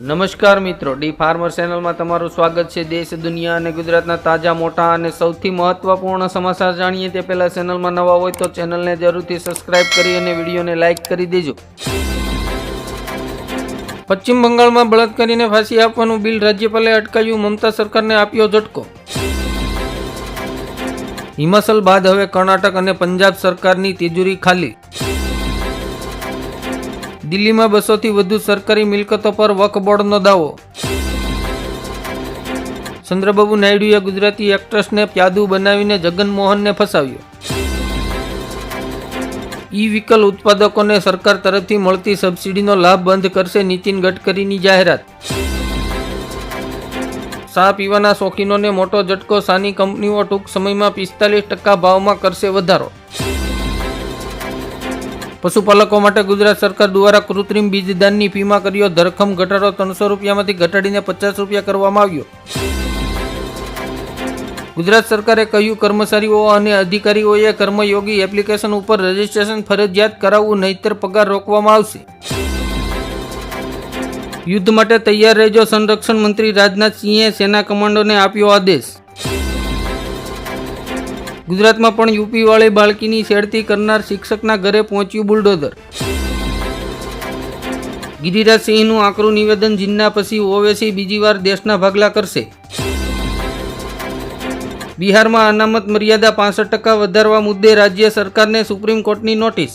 નમસ્કાર મિત્રો, D farmer ચેનલમાં તમારું સ્વાગત છે. દેશ, દુનિયા અને ગુજરાતના તાજા, મોટા અને સૌથી મહત્વપૂર્ણ સમાચાર જાણીએ તે પહેલા ચેનલમાં નવા હોય તો ચેનલને જરૂરથી સબસ્ક્રાઇબ કરી અને વિડીયોને લાઇક કરી દેજો. પશ્ચિમ બંગાળમાં બળાત્કારીને ફાંસી આપવાનું બિલ રાજ્યપાલે અટકાવ્યું મમતા સરકારને આપ્યો ઝટકો. હિમાચલ બાદ હવે કર્ણાટક અને પંજાબ સરકારની તિજોરી ખાલી. દિલ્હીમાં બસોથી વધુ સરકારી મિલકતો પર બોર્ડનો દાવો. ચંદ્રબાબુ નાયડુએ ગુજરાતી એક્ટ્રેસને પ્યાદુ બનાવીને જગનમોહનને ફસાવ્યો. ઈ વ્હીકલ ઉત્પાદકોને સરકાર તરફથી મળતી સબસિડીનો લાભ બંધ કરશે નીતિન ગડકરીની જાહેરાત. ચા પીવાના શોખીનોને મોટો ઝટકો, સાની કંપનીઓ ટૂંક સમયમાં પિસ્તાલીસ ટકા ભાવમાં કરશે વધારો. પશુપાલકો માટે ગુજરાત સરકાર દ્વારા કૃત્રિમ બીજદાનની ફીમાં કર્યો ધરખમ ઘટાડો ત્રણસો રૂપિયામાંથી ઘટાડીને પચાસ રૂપિયા કરવામાં આવ્યો. ગુજરાત સરકારે કહ્યું, કર્મચારીઓ અને અધિકારીઓએ કર્મયોગી એપ્લિકેશન ઉપર રજીસ્ટ્રેશન ફરજિયાત કરાવવું, નહીતર પગાર રોકવામાં આવશે. યુદ્ધ માટે તૈયાર રહેજો સંરક્ષણ મંત્રી રાજનાથ સિંહે સેના કમાન્ડોને આપ્યો આદેશ. ગુજરાતમાં પણ યુપી વાળી બાળકીની છેડતી કરનાર શિક્ષકના ઘરે પહોંચ્યું બુલડોઝર. ગિરિરાજ સિંહનું આકરું નિવેદન જીન્ના પછી ઓવેસી બીજી વાર દેશના ભાગલા કરશે. બિહારમાં અનામત મર્યાદા પાસઠ ટકા વધારવા મુદ્દે રાજ્ય સરકારને સુપ્રીમ કોર્ટની નોટિસ.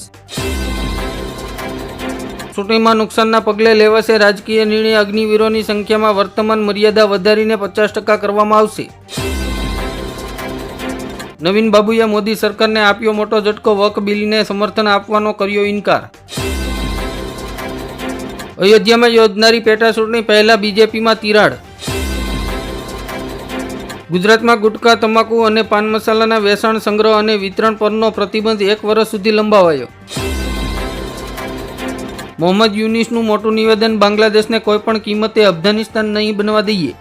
ચૂંટણીમાં નુકસાનના પગલે લેવાશે રાજકીય નિર્ણય. અગ્નિવીરોની સંખ્યામાં વર્તમાન મર્યાદા વધારીને પચાસ ટકા કરવામાં આવશે. નવીન બાબુએ મોદી સરકારને આપ્યો મોટો ઝટકો, વક બિલને સમર્થન આપવાનો કર્યો ઇનકાર. અયોધ્યામાં યોજનારી પેટા ચૂંટણી પહેલા બીજેપીમાં તિરાડ. ગુજરાતમાં ગુટખા તમાકુ અને પાન મસાલાના વેચાણ સંગ્રહ અને વિતરણ પરનો પ્રતિબંધ એક વર્ષ સુધી લંબાવાયો. મોહમ્મદ યુનિસનું મોટું નિવેદન, બાંગ્લાદેશને કોઈપણ કિંમતે અફઘાનિસ્તાન નહીં બનવા દઈએ.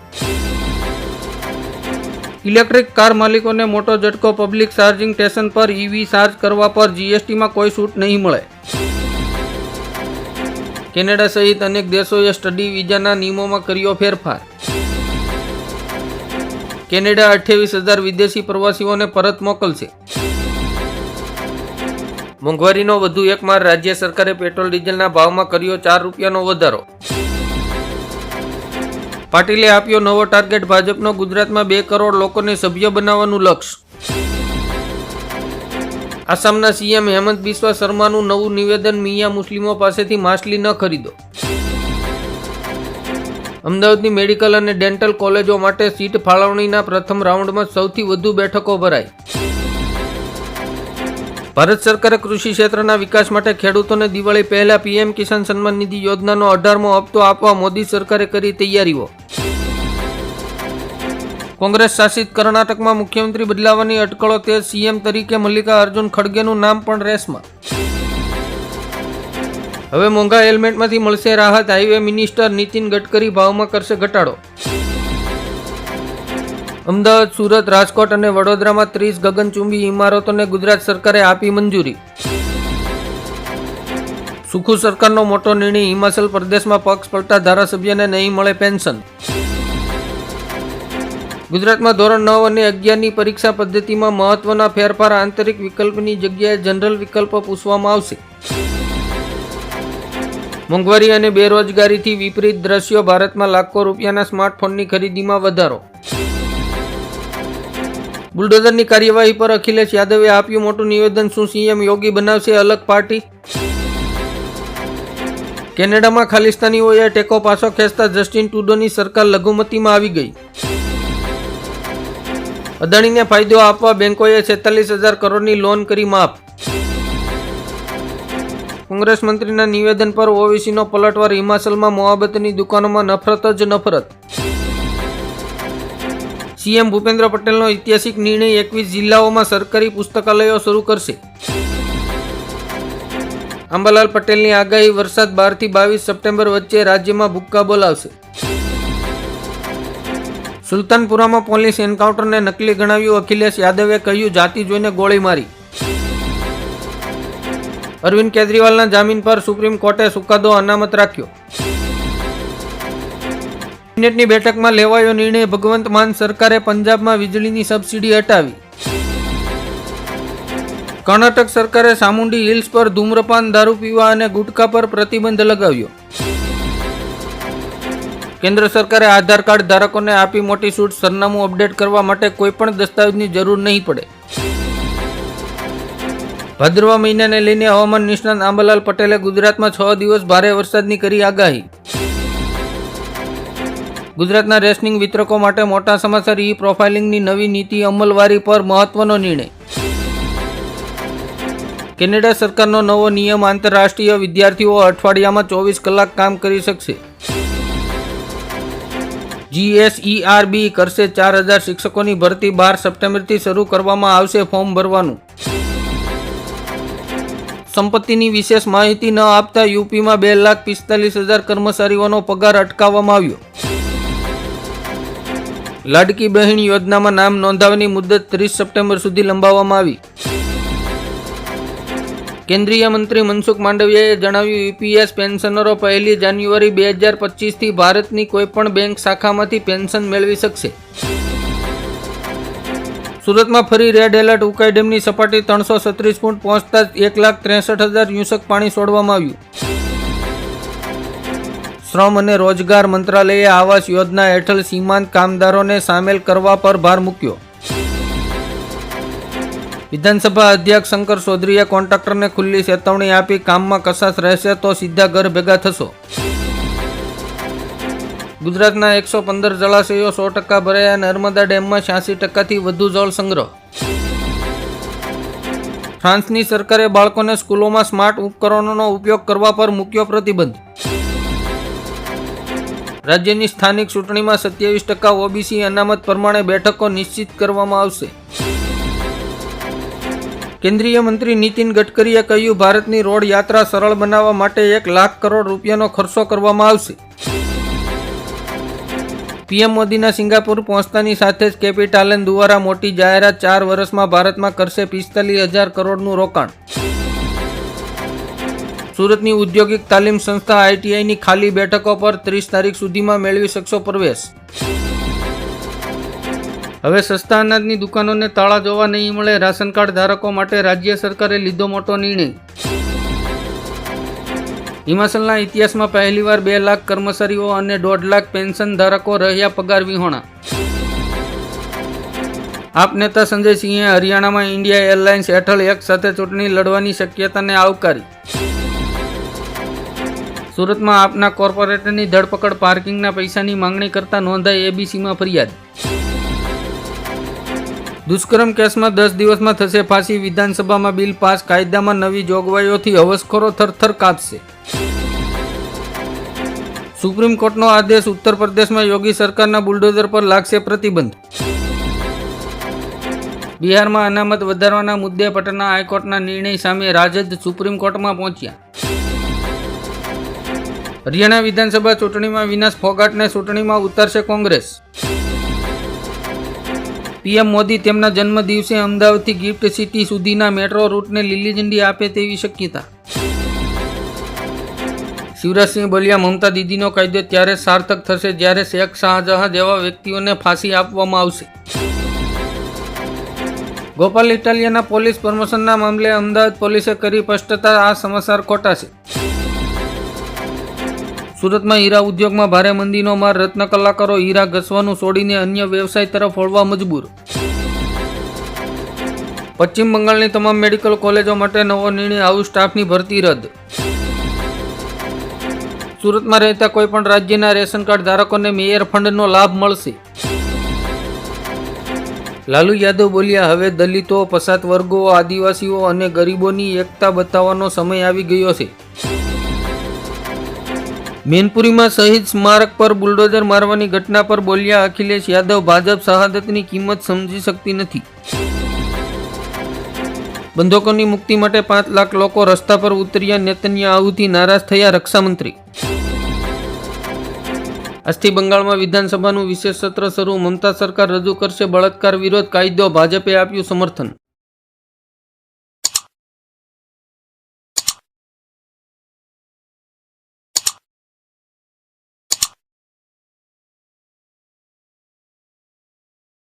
ઇલેક્ટ્રિક કાર માલિકોને મોટો ઝટકો પબ્લિક ચાર્જિંગ સ્ટેશન પર ઈવી ચાર્જ કરવા પર જીએસટીમાં કોઈ છૂટ નહીં મળે. કેનેડા સહિત અનેક દેશોએ સ્ટડી વિઝાના નિયમોમાં કર્યો ફેરફાર. કેનેડા અઠ્યાવીસ હજાર વિદેશી પ્રવાસીઓને પરત મોકલશે. મોંઘવારીનો વધુ એક માર રાજ્ય સરકારે પેટ્રોલ ડીઝલના ભાવમાં કર્યો ચાર રૂપિયાનો વધારો. પાટીલે આપ્યો નવો ટાર્ગેટ ભાજપનો ગુજરાતમાં બે કરોડ લોકોને સભ્ય બનાવવાનું લક્ષ્ય. આસામના સીએમ હેમંત બિસ્વા શર્માનું નવું નિવેદન મિયા મુસ્લિમો પાસેથી માછલી ન ખરીદો. અમદાવાદની મેડિકલ અને ડેન્ટલ કોલેજો માટે સીટ ફાળવણીના પ્રથમ રાઉન્ડમાં સૌથી વધુ બેઠકો ભરાઈ. ભારત સરકારે કૃષિ ક્ષેત્રના વિકાસ માટે ખેડૂતોને દિવાળી પહેલા પીએમ કિસાન સન્માન નિધિ યોજનાનો અઢારમો હપ્તો આપવા મોદી સરકારે કરી તૈયારીઓ. કોંગ્રેસ શાસિત કર્ણાટકમાં મુખ્યમંત્રી બદલાવાની અટકળો તે સીએમ તરીકે મલ્લિકા અર્જુન ખડગેનું નામ પણ રેસમાં હવે મોંઘા હેલ્મેટમાંથી મળશે રાહત હાઈવે મિનિસ્ટર નીતિન ગડકરી ભાવમાં કરશે ઘટાડો. અમદાવાદ, સુરત, રાજકોટ અને વડોદરામાં ત્રીસ ગગનચુંબી ઇમારતોને ગુજરાત સરકારે આપી મંજૂરી. સુખુ સરકારનો મોટો નિર્ણય હિમાચલ પ્રદેશમાં પક્ષ પલટા ધારાસભ્યને નહીં મળે પેન્શન. ગુજરાતમાં ધોરણ નવ અને અગિયારની પરીક્ષા પદ્ધતિમાં મહત્વના ફેરફાર આંતરિક વિકલ્પની જગ્યાએ જનરલ વિકલ્પ પૂછવામાં આવશે. મોંઘવારી અને બેરોજગારીથી વિપરીત દ્રશ્યો, ભારતમાં લાખો રૂપિયાના સ્માર્ટફોનની ખરીદીમાં વધારો. બુલડોઝરની કાર્યવાહી પર અખિલેશ યાદવે આપ્યું મોટું નિવેદન, શું સીએમ યોગી બનાવશે અલગ પાર્ટી? કેનેડામાં ખાલિસ્તાનીઓએ ટેકો પાછો ખેંચતા જસ્ટિન ટુડોની સરકાર લઘુમતીમાં આવી ગઈ. અદાણીને ફાયદો આપવા બેંકોએ છેતાલીસ હજાર કરોડની લોન કરી માફ. કોંગ્રેસ મંત્રીના નિવેદન પર ઓવીસીનો પલટવાર, હિમાચલમાં મોહાબતની દુકાનોમાં નફરત જ નફરત. સીએમ ભૂપેન્દ્ર પટેલનો ઐતિહાસિક નિર્ણય એકવીસ જિલ્લાઓમાં સરકારી પુસ્તકાલયો શરૂ કરશે. અંબાલાલ પટેલની આગાહી વરસાદ બારથી બાવીસ સપ્ટેમ્બર વચ્ચે રાજ્યમાં ભૂક્કા બોલાવશે. સુલતાનપુરામાં પોલીસ એન્કાઉન્ટરને નકલી ગણાવ્યું અખિલેશ યાદવે કહ્યું, જાતિ જોઈને ગોળી મારી. અરવિંદ કેજરીવાલના જામીન પર સુપ્રીમ કોર્ટે ચુકાદો અનામત રાખ્યો. કેબિનેટની બેઠકમાં લેવાયો નિર્ણય ભગવંત માન સરકારે પંજાબમાં વીજળીની સબસિડી હટાવી. કર્ણાટક સરકારે સામુંડી હિલ્સ પર ધૂમ્રપાન, દારૂ પીવા અને ગુટખા પર પ્રતિબંધ લગાવ્યો. કેન્દ્ર સરકારે આધાર કાર્ડ ધારકોને આપી મોટી છૂટ, સરનામું અપડેટ કરવા માટે કોઈ પણ દસ્તાવેજની જરૂર નહીં પડે. ભદ્રવા મહિનાને લઈને હવામાન નિષ્ણાંત આંબાલાલ પટેલે ગુજરાતમાં છ દિવસ ભારે વરસાદની કરી આગાહી. ગુજરાતના રેશનિંગ વિતરકો માટે મોટા સમાચાર ઈ પ્રોફાઇલિંગની નવી નીતિ અમલવારી પર મહત્વનો નિર્ણય. કેનેડા સરકારનો નવો નિયમ આંતરરાષ્ટ્રીય વિદ્યાર્થીઓ અઠવાડિયામાં ચોવીસ કલાક કામ કરી શકશે. જીએસઈઆરબી કરશે ચાર હજાર શિક્ષકોની ભરતી બાર સપ્ટેમ્બરથી શરૂ કરવામાં આવશે ફોર્મ ભરવાનું. સંપત્તિની વિશેષ માહિતી ન આપતા યુપીમાં બે લાખ પિસ્તાલીસ હજાર કર્મચારીઓનો પગાર અટકાવવામાં આવ્યો. લાડકી બહેન યોજનામાં નામ નોંધાવવાની મુદત ત્રીસ સપ્ટેમ્બર સુધી લંબાવવામાં આવી. કેન્દ્રીય મંત્રી મનસુખ માંડવિયાએ જણાવ્યું, યુપીએસ પેન્શનરો પહેલી જાન્યુઆરી બે હજાર પચીસથી ભારતની કોઈપણ બેંક શાખામાંથી પેન્શન મેળવી શકશે. સુરતમાં ફરી રેડ એલર્ટ ઉકાઈ ડેમની સપાટી ત્રણસો સત્રીસ ફૂટ પહોંચતા એક લાખ ત્રેસઠ હજાર યુસક પાણી છોડવામાં આવ્યું. શ્રમ અને રોજગાર મંત્રાલયે આવાસ યોજના હેઠળ સીમાંત કામદારોને સામેલ કરવા પર ભાર મૂક્યો. વિધાનસભા અધ્યક્ષ શંકર ચૌધરીએ કોન્ટ્રાક્ટરને ખુલ્લી ચેતવણી આપી કામમાં કશાશ રહેશે તો સીધા ઘર ભેગા થશો. ગુજરાતના એકસો પંદર જળાશયો સો ટકા ભરાયા નર્મદા ડેમમાં છ્યાસી ટકાથી વધુ જળ સંગ્રહ. ફ્રાન્સની સરકારે બાળકોને સ્કૂલોમાં સ્માર્ટ ઉપકરણોનો ઉપયોગ કરવા પર મૂક્યો પ્રતિબંધ. રાજ્યની સ્થાનિક ચૂંટણીમાં સત્યાવીસ ટકા ઓબીસી અનામત પ્રમાણે બેઠકો નિશ્ચિત કરવામાં આવશે. કેન્દ્રીય મંત્રી નીતિન ગડકરીએ કહ્યું, ભારતની રોડ યાત્રા સરળ બનાવવા માટે એક લાખ કરોડ રૂપિયાનો ખર્ચો કરવામાં આવશે. પીએમ મોદીના સિંગાપુર પહોંચતાની સાથે જ કેપિટાલન દ્વારા મોટી જાહેરાત ચાર વર્ષમાં ભારતમાં કરશે પિસ્તાલીસ હજાર કરોડનું રોકાણ. સુરતની ઉદ્યોગિક તાલીમ સંસ્થા આઈટીઆઈની ખાલી બેઠકો પર ત્રીસ તારીખ સુધીમાં મેળવી શકશો પ્રવેશ. હવે સસ્તા અનાજની દુકાનોને તાળા જોવા નહીં મળે રાશન કાર્ડ ધારકો માટે રાજ્ય સરકારે લીધો મોટો નિર્ણય. હિમાચલના ઇતિહાસમાં પહેલીવાર બે લાખ કર્મચારીઓ અને દોઢ લાખ પેન્શન ધારકો રહ્યા પગાર વિહોણા. આપ નેતા સંજય સિંહે હરિયાણામાં ઇન્ડિયા એરલાઇન્સ હેઠળ એક સાથે ચૂંટણી લડવાની શક્યતાને આવકારી. સુરતમાં આપના કોર્પોરેટરની ધરપકડ, પાર્કિંગના પૈસાની માંગણી કરતા નોંધાઈ એબીસીમાં ફરિયાદ. દુષ્કર્મ કેસમાં દસ દિવસમાં થશે ફાંસી, વિધાનસભામાં બિલ પાસ, કાયદામાં નવી જોગવાઈઓથી હવસખોરો થરથર કાપશે. સુપ્રીમ કોર્ટનો આદેશ ઉત્તર પ્રદેશમાં યોગી સરકારના બુલડોઝર પર લાગશે પ્રતિબંધ. બિહારમાં અનામત વધારવાના મુદ્દે પટના હાઈકોર્ટના નિર્ણય સામે રાજદ સુપ્રીમ કોર્ટમાં પહોંચ્યા. હરિયાણા વિધાનસભા ચૂંટણીમાં વિનાશ ફોગાટને ચૂંટણીમાં ઉતારશે કોંગ્રેસ. પીએમ મોદી તેમના જન્મ દિવસે અમદાવાદથી ગિફ્ટ સિટી સુધીના મેટ્રો રૂટને લીલી ઝંડી આપે તેવી શક્યતા. શિવરાજસિંહ બોલ્યા મમતા દીદીનો કાયદો ત્યારે સાર્થક થશે જ્યારે શેખ શાહજહાં જેવા વ્યક્તિઓને ફાંસી આપવામાં આવશે. ગોપાલ ઇટાલિયાના પોલીસ પ્રમોશનના મામલે અમદાવાદ પોલીસે કરી સ્પષ્ટતા આ સમાચાર ખોટા છે સુરતમાં હીરા ઉદ્યોગમાં ભારે મંદીનો માર, રત્ન કલાકારો હીરા ઘસવાનું છોડીને અન્ય વ્યવસાય તરફ વળવા મજબૂર. પશ્ચિમ બંગાળની તમામ મેડિકલ કોલેજો માટે નવો નિર્ણય, આવું સ્ટાફની ભરતી રદ. સુરતમાં રહેતા કોઈપણ રાજ્યના રેશન કાર્ડ ધારકોને મેયર ફંડનો લાભ મળશે. લાલુ યાદવ બોલ્યા, હવે દલિતો પછાત વર્ગો આદિવાસીઓ અને ગરીબોની એકતા બતાવવાનો સમય આવી ગયો છે. મેનપુરીમાં શહીદ સ્મારક પર બુલડોઝર મારવાની ઘટના પર બોલ્યા અખિલેશ યાદવ, ભાજપ શહાદતની કિંમત સમજી શકતી નથી. બંધકોની મુક્તિ માટે પાંચ લાખ લોકો રસ્તા પર ઉતર્યા નેતન્યાહુથી નારાજ થયા રક્ષામંત્રી. આજથી બંગાળમાં વિધાનસભાનું વિશેષ સત્ર શરૂ, મમતા સરકાર રજૂ કરશે બળાત્કાર વિરોધ, કાયદો ભાજપે આપ્યું સમર્થન.